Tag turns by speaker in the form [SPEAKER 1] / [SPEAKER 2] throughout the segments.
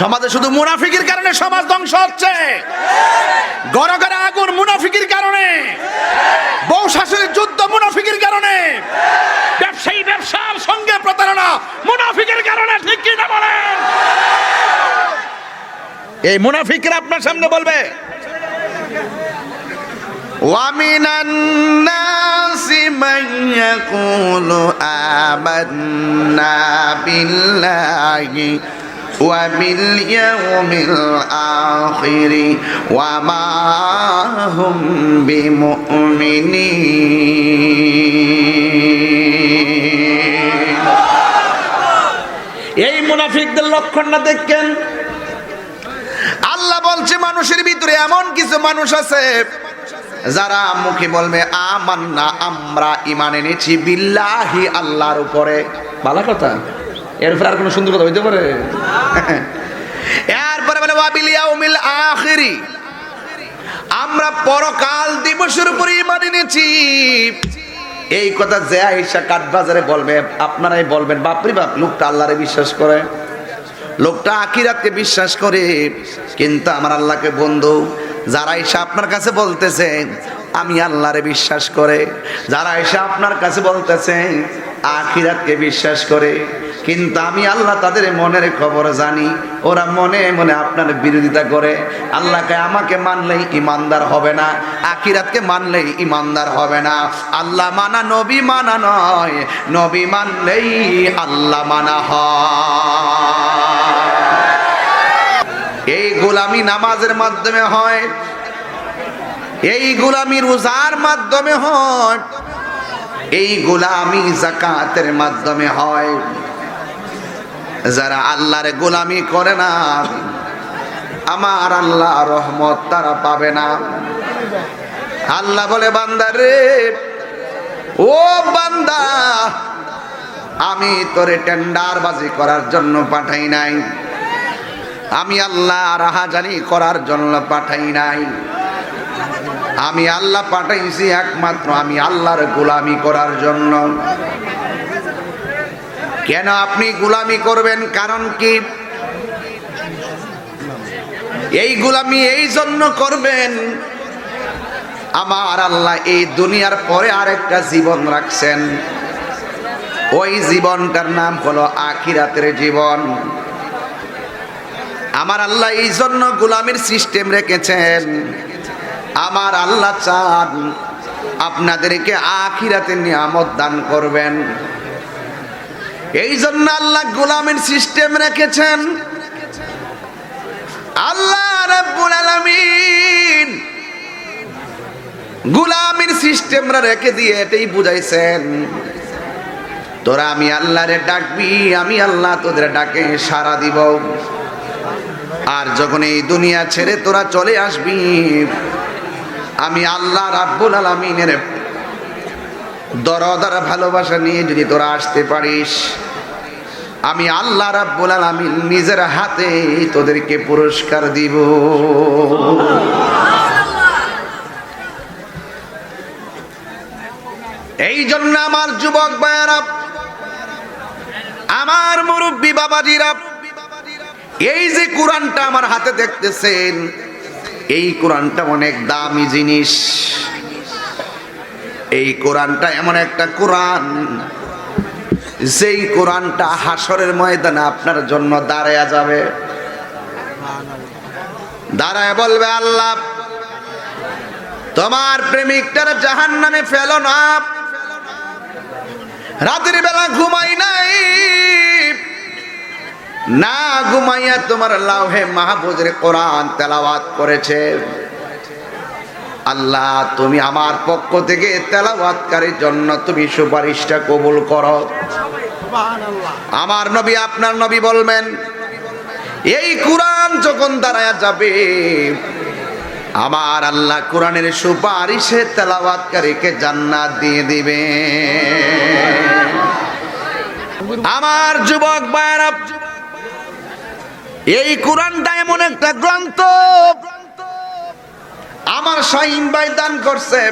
[SPEAKER 1] সমাজে শুধু মুনাফিকের কারণে সমাজ ধ্বংস হচ্ছে গড় গড়ে আগুন মুনাফিকের কারণে বউ শাশুড়ির যুদ্ধ মুনাফিকের কারণে ব্যবসায়ী ব্যবসার সঙ্গে প্রতারণা মুনাফিকের কারণে ঠিক কি না বলেন এই মুনাফিকরা আপনার সামনে বলবে
[SPEAKER 2] ومن الناس من يقول آمنا بالله وباليوم الآخر وما هم بمؤمنين
[SPEAKER 1] এই মুনাফিকদের লক্ষণ না দেখেন
[SPEAKER 2] আল্লাহ বলছে মানুষের ভিতরে এমন কিছু মানুষ আছে যারা মুখে বলবে আমান্না আমরা ইমান এনেছি বিল্লাহি আল্লাহর উপরে
[SPEAKER 1] ভালো কথা এর উপরে আর কোনো সুন্দর কথা হইতে পারে?
[SPEAKER 2] এরপরে বলে, ওয়াবিল ইয়াউমিল আখিরি। আমরা পরকাল দিবসের উপরে ইমান এনেছি। এই কথা যে আইসা কাঠবাজারে বলবে, আপনারাই বলবেন, বাপরি বাপ, লোকটা আল্লাহরে বিশ্বাস করে। লোকটা আখিরাতকে বিশ্বাস করে। কিন্তু আমার আল্লাহকে বন্ধু, যারা এসে আপনার কাছে বলতেছে, আমি আল্লাহরে বিশ্বাস করে। যারা এসে আপনার কাছে বলতেছে, আখিরাতকে বিশ্বাস করে। কিন্তু আমি আল্লাহ তাদের মনের খবর জানি। ওরা মনে মনে আপনার বিরোধিতা করে। আল্লাহকে আমাকে মানলেই ইমানদার হবে না, আখিরাতকে মানলেই ইমানদার হবে না। আল্লাহ মানা, নবী মানা নয়। নবী মানলেই আল্লাহ মানা হয়। এই গোলামি নামাজের মাধ্যমে হয়। এই গোলামি রোজার মাধ্যমে হয়। এই গোলামি জাকাতের মাধ্যমে হয়। যারা আল্লাহর গোলামি করে না, আমার আল্লাহ রহমত তারা পাবে না। আল্লাহ বলে বান্দার ও বান্দা, আমি তোরে টেন্ডার বাজি করার জন্য পাঠাই নাই। আমি আল্লাহ রাহাজানি করার জন্য পাঠাই নাই। আমি আল্লাহ পাঠাইছি একমাত্র আমি আল্লাহর গোলামি করার জন্য। কেন আপনি গোলামি করবেন? কারণ কি? এই গোলামি এই জন্য করবেন, আমার আল্লাহ এই দুনিয়ার পরে আরেকটা জীবন রাখছেন। ওই জীবনটার নাম হলো আখিরাতের জীবন। আমার আল্লাহ এই জন্য গোলামির সিস্টেম রেখেছেন। আমার আল্লাহ চান আপনাদেরকে আখিরাতে নিয়ামত দান করবেন। এই জন্য আল্লাহ গোলামের সিস্টেম রেখেছেন। আল্লাহ রাব্বুল আলামিন গোলামের সিস্টেমরা রেখে দিয়ে এটাই বুঝাইছেন। তোরা আমি আল্লাহরে ডাকবি, আমি আল্লাহ তোদের ডাকে সারা দিব। আর যখন এই দুনিয়া ছেড়ে তোরা চলে আসবি, আমি আল্লাহ রাব্বুল আলামিনের দরদার ভালোবাসা নিয়ে যদি তোরা আসতে পারিস, আমি আল্লাহ রাব্বুল আলামিন নিজের হাতে তোদেরকে পুরস্কার দিব। এই জন্য আমার যুবক ভাইয়েরা, আমার মুরব্বী বাবাজিরা, এই যে কোরআনটা আমার হাতে দেখতেছেন, এই কোরআনটা অনেক দামি জিনিস। এই কোরআনটা এমন একটা কোরআন, যেই কোরআনটা হাসরের ময়দানে আপনার জন্য দাঁড়ায়া যাবে। দাঁড়ায় বলবে, আল্লাহ, তোমার প্রেমিকটার জাহান নামে ফেলো না। রাতের বেলা ঘুমাই নাই। না ঘুমাইয়া তোমার লাউহে মাহবুজের কোরআন তেলাওয়াত করেছে। আল্লাহ, তুমি আমার পক্ষ থেকে তেলাওয়াতকারীর জন্য তুমি সুপারিশটা কবুল করো। আমার নবী আপনার নবী বলবেন, এই কোরআন যখন দাঁড়ায়া যাবে, আমার আল্লাহ কোরআনের সুপারিশে তেলাওয়াতকারীকে জান্নাত দিয়ে দিবে। আমার যুবক ভাইরা এই কোরআনটা এমন একটা গ্রন্থ আমার শাহিন ভাই দান করছে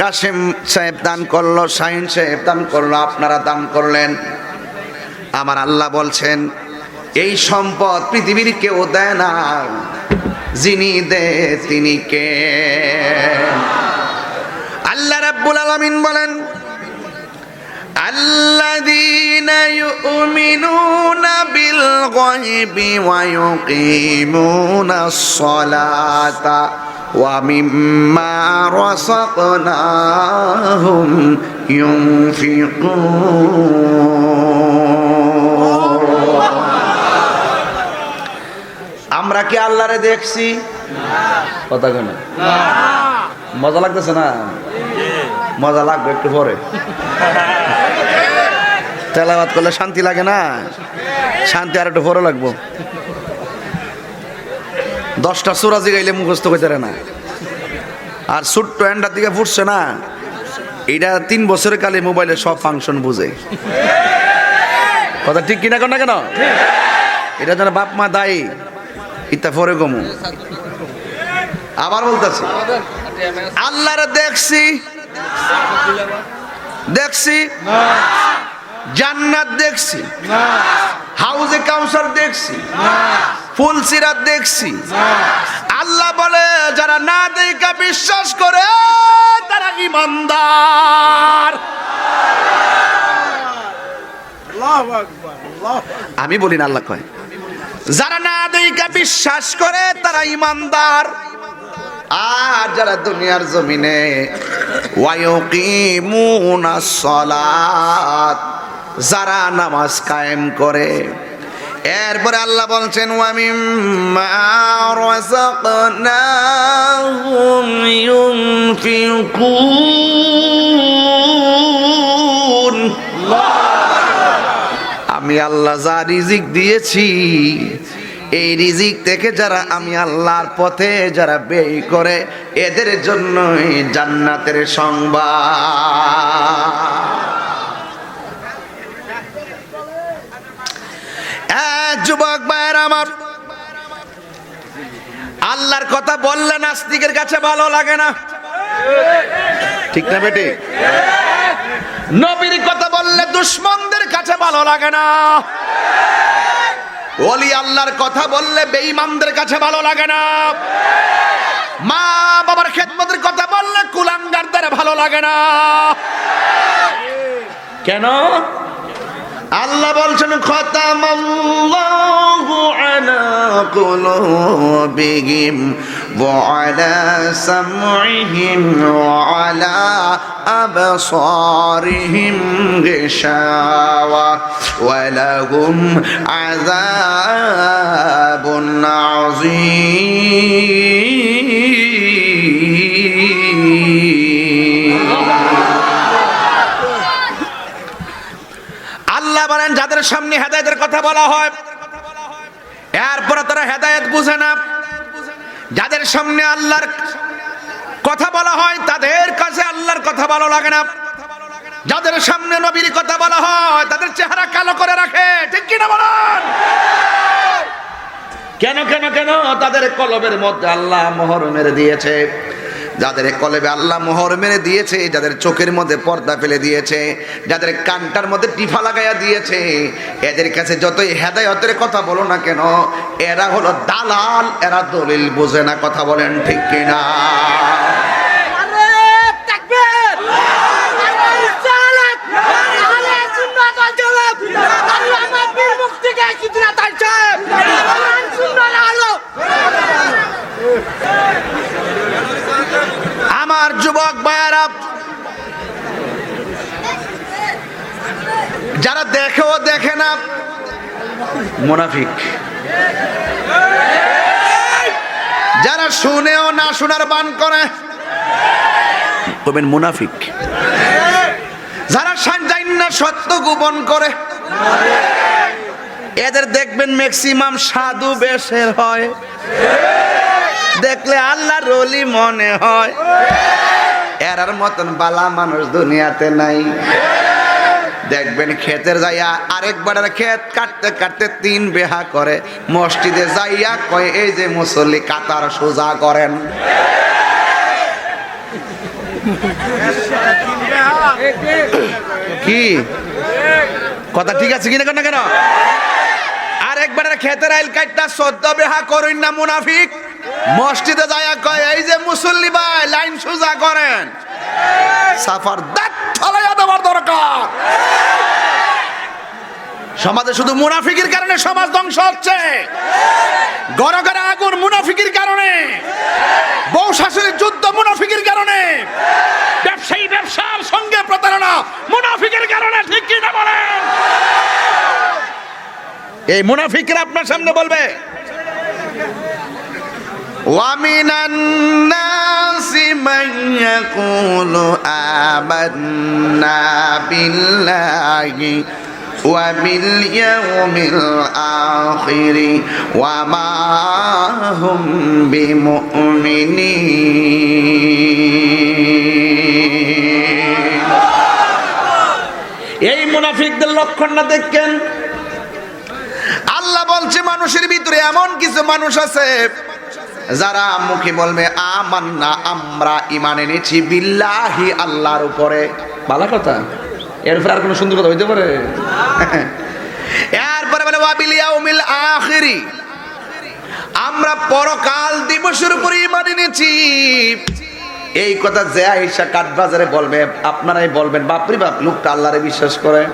[SPEAKER 2] কাশেম সাহেব দান করলো শাহিন সাহেব দান করলো আপনারা দান করলেন আমার আল্লাহ বলছেন এই সম্পদ পৃথিবীর কেউ দেয় না যিনি দে তিনি কে আল্লাহ রাব্বুল আলামিন বলেন الذين يؤمنون بالغيب ويقيمون الصلاة ومما رزقناهم ينفقون আমরা কি আল্লাহরে দেখছি কথা কেন মজা লাগতেছে না মজা লাগবে একটু পরে তেলাবাদ করলে শান্তি লাগে না শান্তি আর একটু পরে লাগবো দশটা সুরাজি গাইলে মুখস্থ পারে না। আর ছোট্ট এন্ডার দিকে ফুটছে না। এটা তিন বছরের কালে মোবাইলে সব ফাংশন বুঝে। কথা ঠিক কিনা কেন না কেন? এটা যেন বাপ মা দায়ী ইত্যা পরে গমু আবার বলতেছি, আল্লাহরে দেখছি দেখছি? জান্নাত দেখছি। হাউজে কাউসার দেখছি। ফুল ফুলসিরাত দেখছি। আল্লাহ বলে, যারা না দেখা বিশ্বাস করে, তারা ইমানদার আমি বলি না, আল্লাহ কয়। যারা না দেখা বিশ্বাস করে, তারা ইমানদার আর যারা দুনিয়ার জমিনে ওয়ায়ুকিমুনাস সালাত। যারা নামাজ কায়েম করে। এরপরে আল্লাহ বলছেন আমি আল্লাহ যা রিজিক দিয়েছি, এই রিজিক থেকে যারা আমি আল্লাহর পথে যারা ব্যয় করে, এদের জন্যই জান্নাতের সংবাদ এক যুবক ভাইয়ের আমার। আল্লাহর কথা বললে নাস্তিকের কাছে ভালো লাগে না। ঠিক না বেটি? নবীর কথা বললে দুশ্মনদের কাছে ভালো লাগে না। ওলি আল্লাহর কথা বললে বেঈমানদের কাছে ভালো লাগে না। মা বাবার খেদমতের কথা বললে কুলাঙ্গারদের ভালো লাগে না। কেন? আল্লাহ বলছেন খতামাল্লাহু আলা কুলুবিহিম ওয়া আলা সামইহিম ওয়া আলা আবসারিহিম গিশাওয়া ওয়া লাহুম আযাবুন আযীম বলেন যাদের সামনে হেদায়েতের কথা বলা হয়, এরপরে তারা হেদায়েত বুঝে না। যাদের সামনে আল্লাহর কথা বলা হয়, তাদের কাছে আল্লাহর কথা ভালো লাগে না। যাদের সামনে নবীর কথা বলা হয়, তাদের চেহারা কালো করে রাখে। ঠিক কিনা বলেন? কেন কেন কেন? তাদের কলবের মধ্যে আল্লাহ মোহর মেরে দিয়েছে। যাদের কলেবে আল্লাহ মোহর মেরে দিয়েছে, যাদের চোখের মধ্যে পর্দা ফেলে দিয়েছে, যাদের কানটার মধ্যে টিফা লাগাইয়া দিয়েছে, এদের কাছে যতই হেদায়তের কথা বলো না কেন, এরা হলো দালাল, এরা দলিল বোঝে না কথা বলেন ঠিক কিনা
[SPEAKER 3] আরে তাকবীর আরে সালাত আরে সুন্নাত আল জামাত আল্লাহ আমার বীর মুক্তিকে কিতনা তাইছে সুন্নাত আলো
[SPEAKER 2] আমার যুবক ভাইয়ারা যারা দেখেও দেখে না মোনাফিক। যারা শুনেও না শোনার বান করে তবেন মুনাফিক। যারা না সত্য গোপন করে এদের দেখবেন ম্যাক্সিমাম সাধু বেশের হয়। দেখলে আল্লাহ রলি মনে হয়। এরার মতন বালা মানুষ দুনিয়াতে নাই। দেখবেন ক্ষেতের যাইয়া আরেকবার ক্ষেত কাটতে কাটতে তিন বেহা করে। মসজিদে যাইয়া কয়, এই যে মুসল্লি কাতার সোজা করেন। কি? কথা ঠিক আছে কিনা কেন কেন? আরে একবারে খেতের আইল কাইটটা সদ্য বেহা করুন না মুনাফিক। মসজিদে যায় কয়, এই যে মুসল্লি ভাই, লাইন সোজা করেন। সাফার দাঁত
[SPEAKER 1] সমাজে শুধু মুনাফিকের কারণে সমাজ ধ্বংস হচ্ছে ঘরে ঘরে আগুন মুনাফিকের কারণে বউ শাশুড়ির যুদ্ধ মুনাফিকের কারণে ব্যবসায়ী ব্যবসার সঙ্গে প্রতারণা মুনাফিকের কারণে ঠিক কি না বলেন এই মুনাফিকরা আপনার সামনে বলবে
[SPEAKER 2] ومن الناس من يقول آمنا بالله وباليوم الآخر وما هم بمؤمنين
[SPEAKER 1] এই মুনাফিকদের লক্ষণ না দেখেন
[SPEAKER 2] আল্লাহ বলছে মানুষের ভিতরে এমন কিছু মানুষ আছে যারা মুখে বলবে আমান্না আমরা ইমান এনেছি বিল্লাহি আল্লাহর উপরে
[SPEAKER 1] ভালো কথা এরপর আর কোনো সুন্দর কথা হইতে পারে?
[SPEAKER 2] এরপরে বলে, ওয়াবিল ইয়াউমিল আখিরি। আমরা পরকাল দিবসের উপরে ইমান এনেছি। এই কথা যে আয়েশা কাঠবাজারে বলবে, আপনারাই বলবেন, বাপরি বাপ, লোকটা আল্লাহরে বিশ্বাস করে।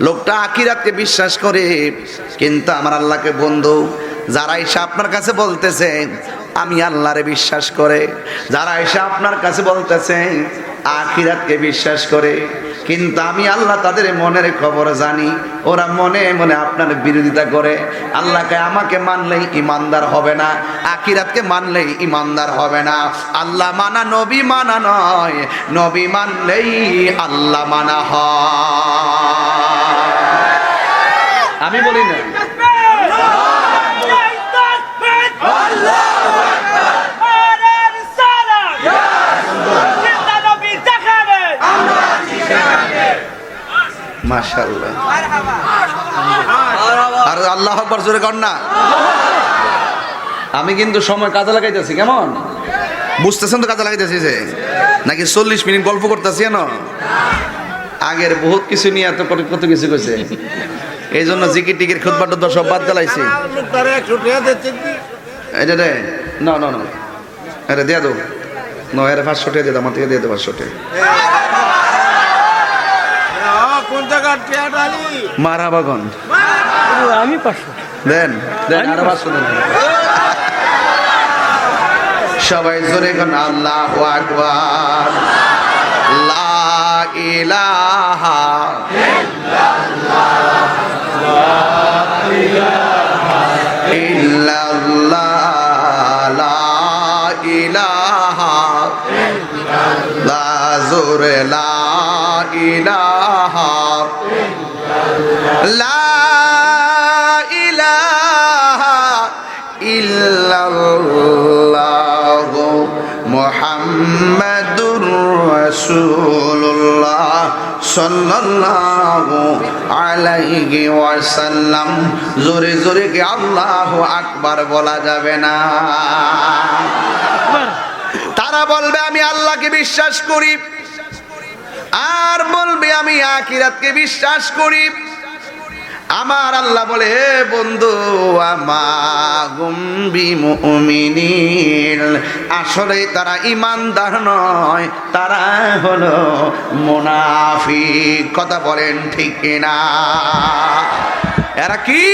[SPEAKER 2] লোকটা আকিরাতকে বিশ্বাস করে। কিন্তু আমার আল্লাহকে বন্ধু, যারা এসে আপনার কাছে বলতেছে, আমি আল্লাহরে বিশ্বাস করে। যারা এসে আপনার কাছে বলতেছে, আখিরাতকে বিশ্বাস করে। কিন্তু আমি আল্লাহ তাদের মনের খবর জানি। ওরা মনে মনে আপনার বিরোধিতা করে। আল্লাহকে আমাকে মানলেই ইমানদার হবে না, আখিরাতকে মানলেই ইমানদার হবে না। আল্লাহ মানা, নবী মানা নয়। নবী মানলেই আল্লাহ মানা হয়।
[SPEAKER 1] আমি বলি না।
[SPEAKER 2] আর আল্লাহ আকবার জোরে কর না।
[SPEAKER 1] আমি কিন্তু সময় কাজে লাগাইতেছি কেমন?
[SPEAKER 2] বুঝতেছেন তো কাজে লাগাইতেছি যে? নাকি চল্লিশ মিনিট গল্প করতেছি না
[SPEAKER 1] আগের বহুত কিছু নিয়ে এত কত কত কিছু কইছে।
[SPEAKER 2] এই জন্য জিকির টিকির খুদবার টুদবার সব বাদ দিলাইছি এটা রে
[SPEAKER 1] না না না।
[SPEAKER 2] আরে দিয়া দো। ন এর পাঁচশো টাকা দিয়ে দাও, আমার থেকে দিয়ে দে পাঁচশো টাকা।
[SPEAKER 3] কোন জায়গার টিয়া ডালি
[SPEAKER 2] মারা
[SPEAKER 3] আমি পাঁচশো।
[SPEAKER 2] দেন
[SPEAKER 1] দেন আরও পাঁচশো দেন।
[SPEAKER 2] সবাই জোরে কোন আল্লাহ আকবার। লা ইলাহা ইল্লাল্লাহ। লা ইলাহা। লা জোরে লা ইলাহা লা ইলাহা ইল্লাল্লাহ মুহাম্মাদুর রাসূলুল্লাহ সাল্লাল্লাহু আলাইহি ওয়াসাল্লাম। জোরে জোরে কি আল্লাহু আকবার বলা যাবে না? তারা বলবে আমি আল্লাহকে বিশ্বাস করি। আর বলবে, আমি আখিরাতকে বিশ্বাস করি। আমার আল্লাহ বলে, হে বন্ধু আসলে তারা ইমানদার নয়, তারা হলো মুনাফিক। কথা বলেন ঠিক না এরা কি?